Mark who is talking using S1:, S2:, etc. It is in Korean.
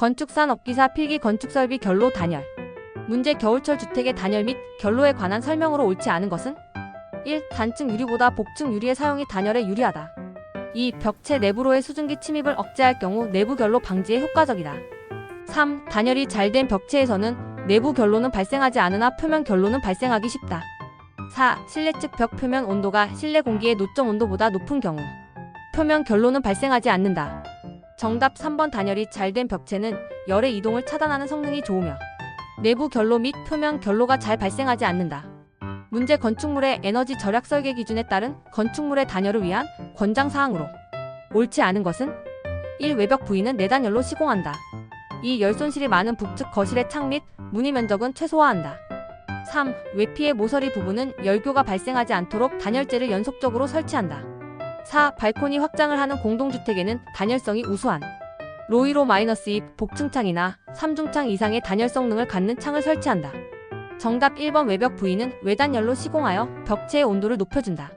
S1: 건축산 업기사 필기 건축설비 결로 단열. 문제 겨울철 주택의 단열 및 결로에 관한 설명으로 옳지 않은 것은 1. 단층 유리보다 복층 유리의 사용이 단열에 유리하다. 2. 벽체 내부로의 수증기 침입을 억제할 경우 내부 결로 방지에 효과적이다. 3. 단열이 잘 된 벽체에서는 내부 결로는 발생하지 않으나 표면 결로는 발생하기 쉽다. 4. 실내 측 벽 표면 온도가 실내 공기의 노점 온도보다 높은 경우 표면 결로는 발생하지 않는다. 정답 3번 단열이 잘 된 벽체는 열의 이동을 차단하는 성능이 좋으며 내부 결로 및 표면 결로가 잘 발생하지 않는다. 문제 건축물의 에너지 절약 설계 기준에 따른 건축물의 단열을 위한 권장 사항으로 옳지 않은 것은 1. 외벽 부위는 내단열로 시공한다. 2. 열 손실이 많은 북측 거실의 창 및 문의 면적은 최소화한다. 3. 외피의 모서리 부분은 열교가 발생하지 않도록 단열재를 연속적으로 설치한다. 4. 발코니 확장을 하는 공동주택에는 단열성이 우수한 로이로 마이너스 2 복층창이나 3중창 이상의 단열 성능을 갖는 창을 설치한다. 정답 1번 외벽 부위는 외단열로 시공하여 벽체의 온도를 높여준다.